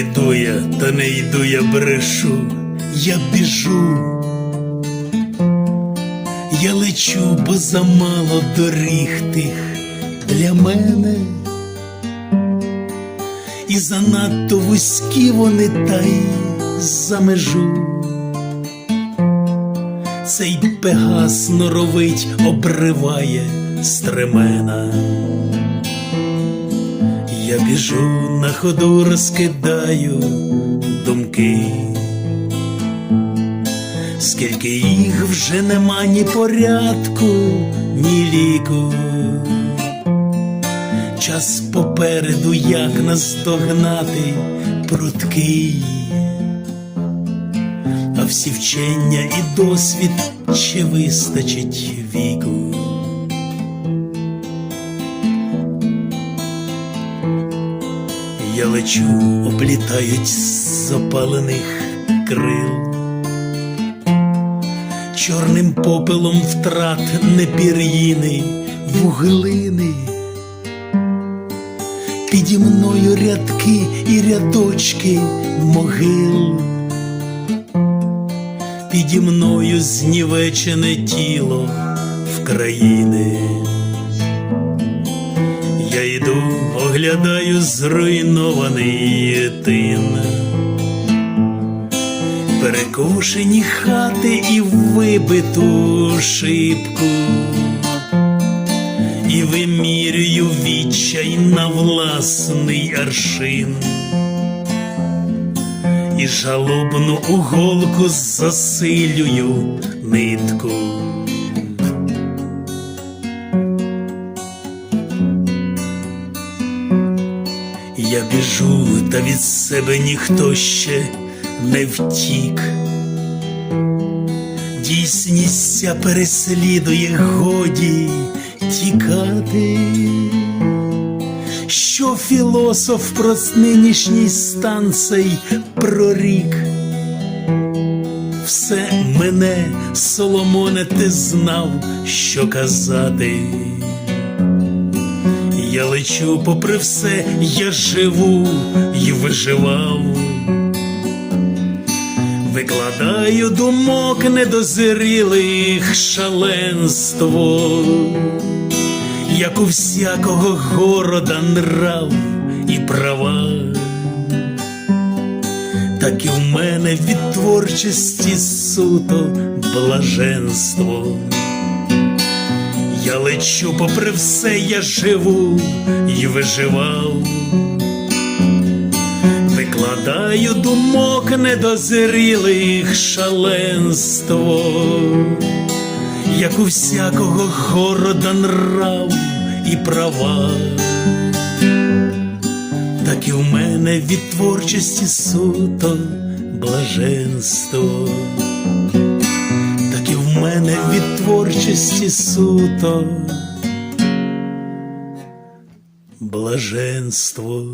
йду я, та не йду я брешу, я біжу. Я лечу, бо замало доріг тих для мене, і занадто вузькі вони та й за межу. Цей пегас норовить обриває стремена. Я біжу на ходу, розкидаю думки. Скільки їх вже нема ні порядку, ні ліку. Час попереду, як наздогнати пруткий, а всі вчення і досвід чи вистачить віку. Я лечу, облітають з запалених крил чорним попелом втрат не пір'їни, вуглини. Піді мною рядки і рядочки могил. Піді мною знівечене тіло в країни. Оглядаю зруйнований тин перекошені хати і вибиту шибку, і вимірюю відчай на власний аршин, і жалобну уголку засилюю нитку. Я біжу, та від себе ніхто ще не втік. Дійсність ця переслідує годі тікати, що філософ про нинішній стан цей прорік. Все мене, Соломоне, ти знав, що казати. Я лечу, попри все, я живу і виживав. Викладаю думок недозрілих шаленство, як у всякого города нрав і права, так і в мене від творчості суто блаженство. Я лечу, попри все, я живу і виживав. Викладаю думок недозрілих шаленство, як у всякого города нрав і права, так і в мене від творчості суто блаженство, мене від творчості суто блаженство.